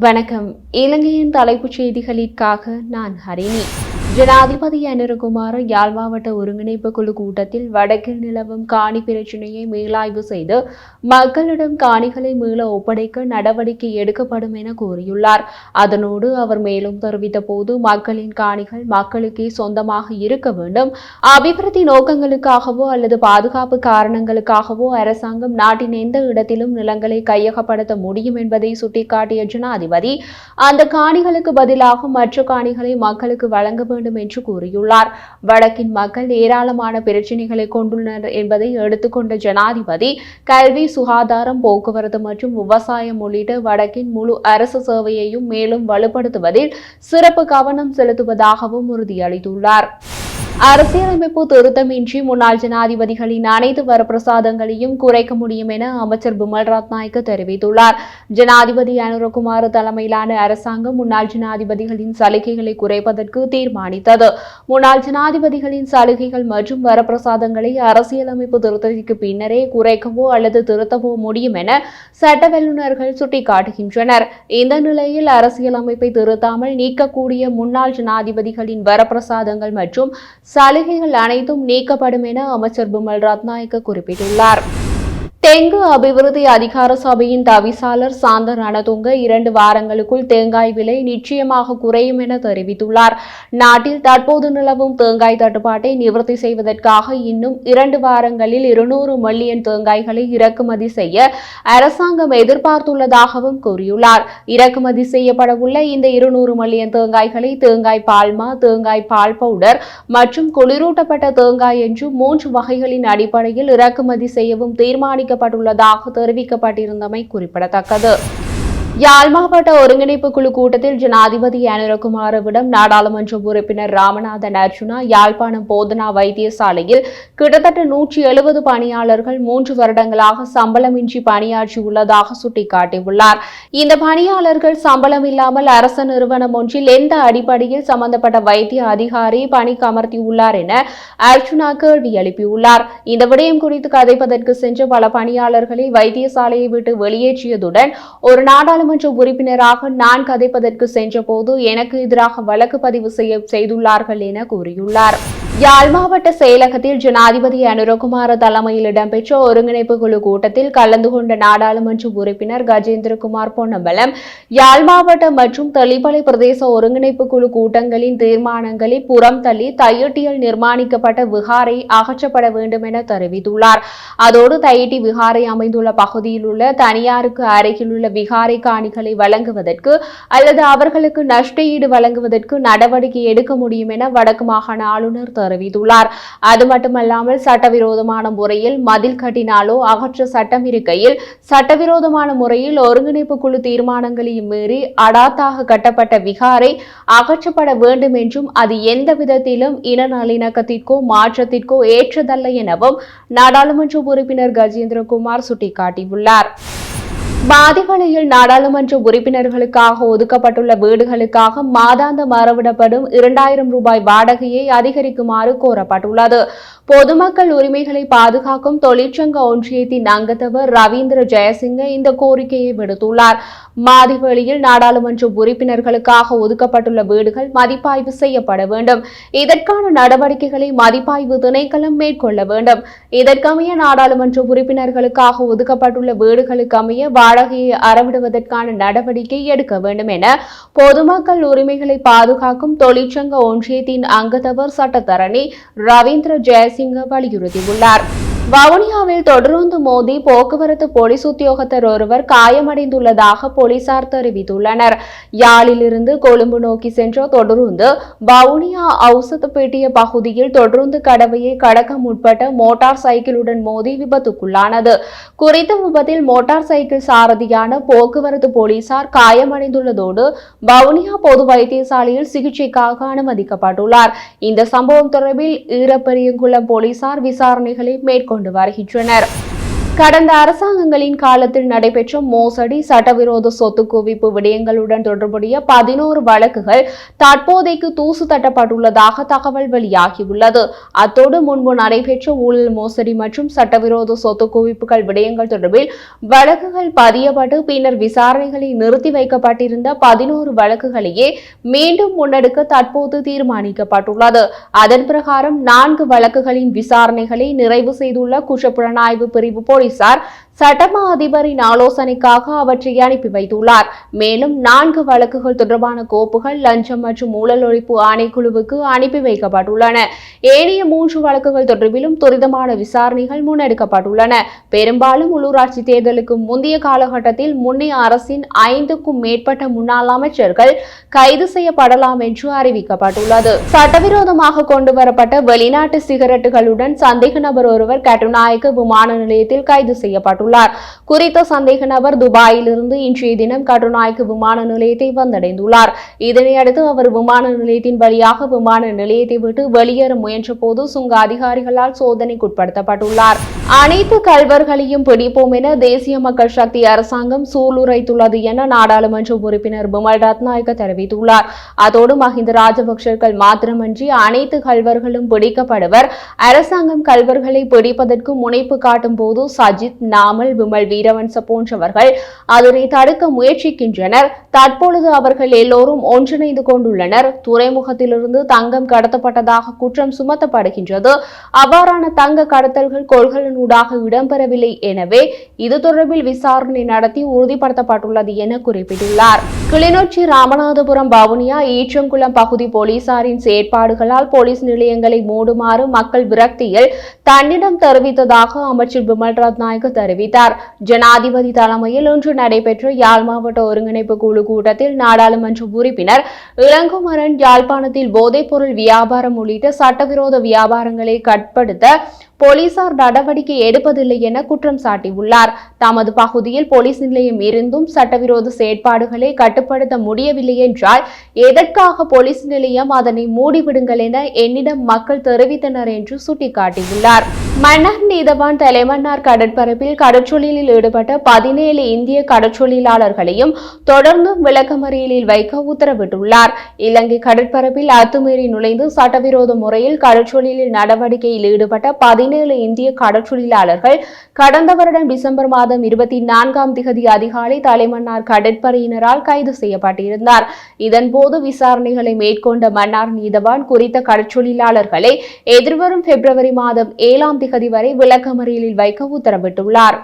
வணக்கம். இலங்கையின் தலைப்புச் செய்திகளிற்காக நான் ஹரிணி. ஜனாதிபதி அனிருகுமார் யாழ் மாவட்ட ஒருங்கிணைப்பு குழு கூட்டத்தில் வடக்கில் நிலவும் காணி பிரச்சினையை மேலாய்வு செய்து மக்களிடம் காணிகளை மீள ஒப்படைக்க நடவடிக்கை எடுக்கப்படும் என கூறியுள்ளார். அதனோடு அவர் மேலும் தெரிவித்த போது மக்களின் காணிகள் மக்களுக்கே சொந்தமாக இருக்க வேண்டும். அபிவிருத்தி நோக்கங்களுக்காகவோ அல்லது பாதுகாப்பு காரணங்களுக்காகவோ அரசாங்கம் நாட்டின் எந்த இடத்திலும் நிலங்களை கையகப்படுத்த முடியும் என்பதை சுட்டிக்காட்டிய ஜனாதிபதி அந்த காணிகளுக்கு பதிலாக மற்ற காணிகளை மக்களுக்கு வழங்க வேண்டும் என்று கூறியுள்ளார். வடக்கின் மக்கள் ஏராளமான பிரச்சினைகளை கொண்டுள்ளனர் என்பதை எடுத்துக்கொண்ட ஜனாதிபதி கல்வி சுகாதாரம் போக்குவரத்து மற்றும் விவசாயம் உள்ளிட்ட வடக்கின் முழு அரசு சேவையையும் மேலும் வலுப்படுத்துவதில் சிறப்பு கவனம் செலுத்துவதாகவும் உறுதியளித்துள்ளார். அரசியலமைப்பு திருத்தமின்றி முன்னாள் ஜனாதிபதிகளின் அனைத்து வரப்பிரசாதங்களையும் குறைக்க முடியும் என அமைச்சர் பிமல் ரத்நாயக்க தெரிவித்துள்ளார். ஜனாதிபதி அனுரகுமார் தலைமையிலான அரசாங்கம் முன்னாள் ஜனாதிபதிகளின் சலுகைகளை குறைப்பதற்கு தீர்மானித்தது. முன்னாள் ஜனாதிபதிகளின் சலுகைகள் மற்றும் வரப்பிரசாதங்களை அரசியலமைப்பு திருத்தத்திற்கு பின்னரே குறைக்கவோ அல்லது திருத்தவோ முடியும் என சட்ட வல்லுநர்கள் சுட்டிக்காட்டுகின்றனர். இந்த நிலையில் அரசியலமைப்பை திருத்தாமல் நீக்கக்கூடிய முன்னாள் ஜனாதிபதிகளின் வரப்பிரசாதங்கள் மற்றும் சலுகைகள் அனைத்தும் நீக்கப்படும் என அமைச்சர் பிமல் ரத்நாயக்க குறிப்பிட்டுள்ளார். தெங்கு அபிவிருத்தி அதிகார சபையின் தவிசாளர் சாந்த ரணதுங்க இரண்டு வாரங்களுக்குள் தேங்காய் விலை நிச்சயமாக குறையும் என தெரிவித்துள்ளார். நாட்டில் தற்போது நிலவும் தேங்காய் தட்டுப்பாட்டை நிவர்த்தி செய்வதற்காக இன்னும் இரண்டு வாரங்களில் இருநூறு மில்லியன் தேங்காய்களை இறக்குமதி செய்ய அரசாங்கம் எதிர்பார்த்துள்ளதாகவும் கூறியுள்ளார். இறக்குமதி செய்யப்படவுள்ள இந்த இருநூறு மில்லியன் தேங்காய்களை தேங்காய் பால்மா தேங்காய் பால் பவுடர் மற்றும் குளிரூட்டப்பட்ட தேங்காய் என்று மூன்று வகைகளின் அடிப்படையில் இறக்குமதி செய்யவும் தீர்மானிக்க பாதிக்கப்பட்டுள்ளதாக தெரிவிக்கப்பட்டிருந்தமை குறிப்பிடத்தக்கது. யாழ் மாவட்ட ஒருங்கிணைப்பு குழு கூட்டத்தில் ஜனாதிபதி அனுரகுமாரவிடம் நாடாளுமன்ற உறுப்பினர் ராமநாதன் அர்ஜுனா யாழ்ப்பாணம் போதனா வைத்தியசாலையில் கிட்டத்தட்ட நூற்றி எழுபது பணியாளர்கள் மூன்று வருடங்களாக சம்பளமின்றி பணியாற்றியுள்ளதாக சுட்டிக்காட்டியுள்ளார். இந்த பணியாளர்கள் சம்பளம் இல்லாமல் அரச நிறுவனம் ஒன்றில் எந்த அடிப்படையில் சம்பந்தப்பட்ட வைத்திய அதிகாரி பணிக்கு அமர்த்தியுள்ளார் என அர்ஜுனா கேள்வி எழுப்பியுள்ளார். இந்த விடயம் குறித்து கதைப்பதற்கு சென்ற பல பணியாளர்களை வைத்தியசாலையை விட்டு வெளியேற்றியதுடன் ஒரு நாடாளுமன்ற உறுப்பினராக நான் கதைப்பதற்கு சென்றபோது எனக்கு எதிராக வழக்கு பதிவு செய்ய செய்துள்ளார்கள் என கூறியுள்ளார். யாழ் மாவட்ட செயலகத்தில் ஜனாதிபதி அனுரகுமார தலைமையில் இடம்பெற்ற ஒருங்கிணைப்பு குழு கூட்டத்தில் கலந்து கொண்ட நாடாளுமன்ற உறுப்பினர் கஜேந்திரகுமார் பொன்னம்பலம் யாழ் மாவட்ட மற்றும் தெளிப்பலை பிரதேச ஒருங்கிணைப்பு குழு கூட்டங்களின் தீர்மானங்களை புறம் தள்ளி தையட்டியில் நிர்மாணிக்கப்பட்ட விகாரை அகற்றப்பட வேண்டும் என தெரிவித்துள்ளார். அதோடு தையட்டி விகாரை அமைந்துள்ள பகுதியில் உள்ள தனியாருக்கு அருகில் உள்ள விகாரை காணிகளை வழங்குவதற்கு அல்லது அவர்களுக்கு நஷ்டஈடு வழங்குவதற்கு நடவடிக்கை எடுக்க முடியும் என வடக்கு மாகாண ஆளுநர் தெரிவித்துள்ளார். அது மட்டுமல்லாமல் சட்டவிரோதமான முறையில் மதில் கட்டினாலோ அகற்ற சட்டம் இருக்கையில் சட்டவிரோதமான முறையில் ஒருங்கிணைப்பு குழு தீர்மானங்களையும் மீறி அடாத்தாக கட்டப்பட்ட விகாரை அகற்றப்பட வேண்டும் என்றும் அது எந்த விதத்திலும் இன நல்லிணக்கத்திற்கோ மாற்றத்திற்கோ ஏற்றதல்ல எனவும் நாடாளுமன்ற உறுப்பினர் கஜேந்திரகுமார் சுட்டிக்காட்டியுள்ளார். பாதிவலையில் நாடாளுமன்ற உறுப்பினர்களுக்காக ஒதுக்கப்பட்டுள்ள வீடுகளுக்காக மாதாந்தம் மறவிடப்படும் இரண்டாயிரம் ரூபாய் வாடகையை அதிகரிக்குமாறு கோரப்பட்டுள்ளது. பொதுமக்கள் உரிமைகளை பாதுகாக்கும் தொழிற்சங்க ஒன்றியத்தின் அங்கத்தவர் ரவீந்திர ஜெயசிங்க இந்த கோரிக்கையை விடுத்துள்ளார். மாதிவெளியில் நாடாளுமன்ற உறுப்பினர்களுக்காக ஒதுக்கப்பட்டுள்ள வீடுகள் மதிப்பாய்வு செய்யப்பட வேண்டும். இதற்கான நடவடிக்கைகளை மதிப்பாய்வு திணைக்களம் மேற்கொள்ள வேண்டும். இதற்கமைய நாடாளுமன்ற உறுப்பினர்களுக்காக ஒதுக்கப்பட்டுள்ள வீடுகளுக்கமைய அமைய அறவிடுவதற்கான நடவடிக்கை எடுக்க வேண்டும் என பொதுமக்கள் உரிமைகளை பாதுகாக்கும் தொழிற்சங்க ஒன்றியத்தின் அங்கத்தவர் சட்டத்தரணி ரவீந்திர ஜெயசிங்க வலியுறுத்தியுள்ளார். வவுனியாவில் தொடர்ந்து மோதி போக்குவரத்து போலீஸ் உத்தியோகத்தர் ஒருவர் காயமடைந்துள்ளதாக போலீசார் தெரிவித்துள்ளனர். யாழிலிருந்து கொழும்பு நோக்கி சென்ற தொடருந்து வவுனியா ஔசத்துப்பேட்டிய பகுதியில் தொடருந்து கடவையை கடக்க முற்பட்ட மோட்டார் சைக்கிளுடன் மோதி விபத்துக்குள்ளானது. குறித்த விபத்தில் மோட்டார் சைக்கிள் சாரதியான போக்குவரத்து போலீசார் காயமடைந்துள்ளதோடு வவுனியா பொது வைத்தியசாலையில் சிகிச்சைக்காக அனுமதிக்கப்பட்டுள்ளார். இந்த சம்பவம் தொடர்பில் ஈரப்பெரியங்குளம் போலீசார் விசாரணைகளை மேற்கொண்டு வருகின்றனர் கடந்த அரசாங்கங்களின் காலத்தில் நடைபெற்ற மோசடி சட்டவிரோத சொத்து குவிப்பு விடயங்களுடன் தொடர்புடைய பதினோரு வழக்குகள் தற்போதைக்கு தூசு தட்டப்பட்டுள்ளதாக தகவல் வெளியாகியுள்ளது. அத்தோடு முன்பு நடைபெற்ற ஊழல் மோசடி மற்றும் சட்டவிரோத சொத்து குவிப்புகள் விடயங்கள் தொடர்பில் வழக்குகள் பதியப்பட்டு பின்னர் விசாரணைகளை நிறுத்தி வைக்கப்பட்டிருந்த பதினோரு வழக்குகளையே மீண்டும் முன்னெடுக்க தற்போது தீர்மானிக்கப்பட்டுள்ளது. அதன் பிரகாரம் நான்கு வழக்குகளின் விசாரணைகளை நிறைவு செய்துள்ள குற்றப்புலனாய்வு பிரிவு போலீசார் சட்டமா அதிபரின் ஆலோசனைக்காக அவற்றை அனுப்பி வைத்துள்ளார். மேலும் நான்கு வழக்குகள் தொடர்பான கோப்புகள் லஞ்சம் மற்றும் ஊழல் ஒழிப்பு ஆணைக்குழுவுக்கு அனுப்பி வைக்கப்பட்டுள்ளன. ஏனைய மூன்று வழக்குகள் தொடர்பிலும் துரிதமான விசாரணைகள் முன்னெடுக்கப்பட்டுள்ளன. பெரும்பாலும் உள்ளூராட்சி தேர்தலுக்கு முந்தைய காலகட்டத்தில் முன்னைய அரசின் ஐந்துக்கும் மேற்பட்ட முன்னாள் அமைச்சர்கள் கைது செய்யப்படலாம் என்று அறிவிக்கப்பட்டுள்ளது. சட்டவிரோதமாக கொண்டு வரப்பட்ட வெளிநாட்டு சிகரெட்டுகளுடன் சந்தேக நபர் ஒருவர் கட்டுநாயக்க விமான நிலையத்தில் கைது செய்யப்பட்டுள்ளார். குறித்த சந்தேக நபர் துபாயிலிருந்து இன்றைய தினம் கட்டுநாயக்க விமான நிலையத்தை வந்தடைந்துள்ளார். இதனையடுத்து அவர் விமான நிலையத்தின் வழியாக விமான நிலையத்தை விட்டு வெளியேற முயன்ற போது சுங்க அதிகாரிகளால் சோதனைக்குட்படுத்தப்பட்டுள்ளார். அனைத்து கல்வர்களையும் பிடிப்போம் என தேசிய மக்கள் சக்தி அரசாங்கம் சூளுரைத்துள்ளது என நாடாளுமன்ற உறுப்பினர் பிமல் ரத்நாயக்க தெரிவித்துள்ளார். அதோடு மஹிந்த ராஜபக்சர்கள் மாத்திரமன்றி அனைத்து கல்வர்களும் பிடிக்கப்படுவர். அரசாங்கம் கல்வர்களை பிடிப்பதற்கு முனைப்பு காட்டும் போது சஜித் நாமல் விமல் வீரவன்ச போன்றவர்கள் அதனை தடுக்க முயற்சிக்கின்றனர். தற்பொழுது அவர்கள் எல்லோரும் ஒன்றிணைந்து கொண்டுள்ளனர். துறைமுகத்திலிருந்து தங்கம் கடத்தப்பட்டதாக குற்றம் சுமத்தப்படுகின்றது. அவ்வாறான தங்க கடத்தல்கள் கொள்கலனூடாக இடம்பெறவில்லை. எனவே இது தொடர்பில் விசாரணை நடத்தி உறுதிப்படுத்தப்பட்டுள்ளது என குறிப்பிட்டுள்ளார். கிளிநொச்சி ராமநாதபுரம் வவுனியா ஈச்சங்குளம் பகுதி போலீசாரின் செயற்பாடுகளால் போலீஸ் நிலையங்களை மூடுமாறு மக்கள் விரக்தியில் தன்னிடம் தெரிவித்ததாக அமைச்சர் பிமல் ரத்நாயக்க தெரிவித்தார். ஜனாதிபதி தலைமையில் இன்று நடைபெற்ற யாழ் மாவட்ட ஒருங்கிணைப்பு குழு கூட்டத்தில் நாடாளுமன்ற உறுப்பினர் இளங்குமரன் யாழ்ப்பாணத்தில் போதைப்பொருள் வியாபாரம் உள்ளிட்ட சட்டவிரோத வியாபாரங்களை கட்டுப்படுத்த போலீசார் நடவடிக்கை எடுப்பதில்லை என குற்றம் சாட்டியுள்ளார். தமது பகுதியில் போலீஸ் நிலையம் இருந்தும் சட்டவிரோத செயற்பாடுகளை கட்டுப்படுத்த முடியவில்லை என்றால் எதற்காக போலீஸ் நிலையம் அதனை மூடிவிடுங்கள் என என்னிடம் மக்கள் தெரிவித்தனர் என்று சுட்டிக்காட்டியுள்ளார். மன்னர் நீதவான் தலைமன்னார் கடற்பரப்பில் கடற்றொழிலில் ஈடுபட்ட பதினேழு இந்திய கடற்றொழிலாளர்களையும் தொடர்ந்தும் விளக்கமறியலில் வைக்க உத்தரவிட்டுள்ளார். இலங்கை கடற்பரப்பில் அத்துமீறி நுழைந்து சட்டவிரோத முறையில் கடற்றொழிலில் நடவடிக்கையில் ஈடுபட்ட பதினேழு இந்திய கடற்றொழிலாளர்கள் கடந்த வருடம் டிசம்பர் மாதம் இருபத்தி நான்காம் திகதி அதிகாலை தலைமன்னார் கடற்படையினரால் கைது செய்யப்பட்டிருந்தார். இதன்போது விசாரணைகளை மேற்கொண்ட மன்னார் நீதவான் குறித்த கடற்றொழிலாளர்களை எதிர்வரும் பிப்ரவரி மாதம் ஏழாம் திகதி வரை விளக்கமறியலில் வைக்க உத்தரவிட்டுள்ளார்.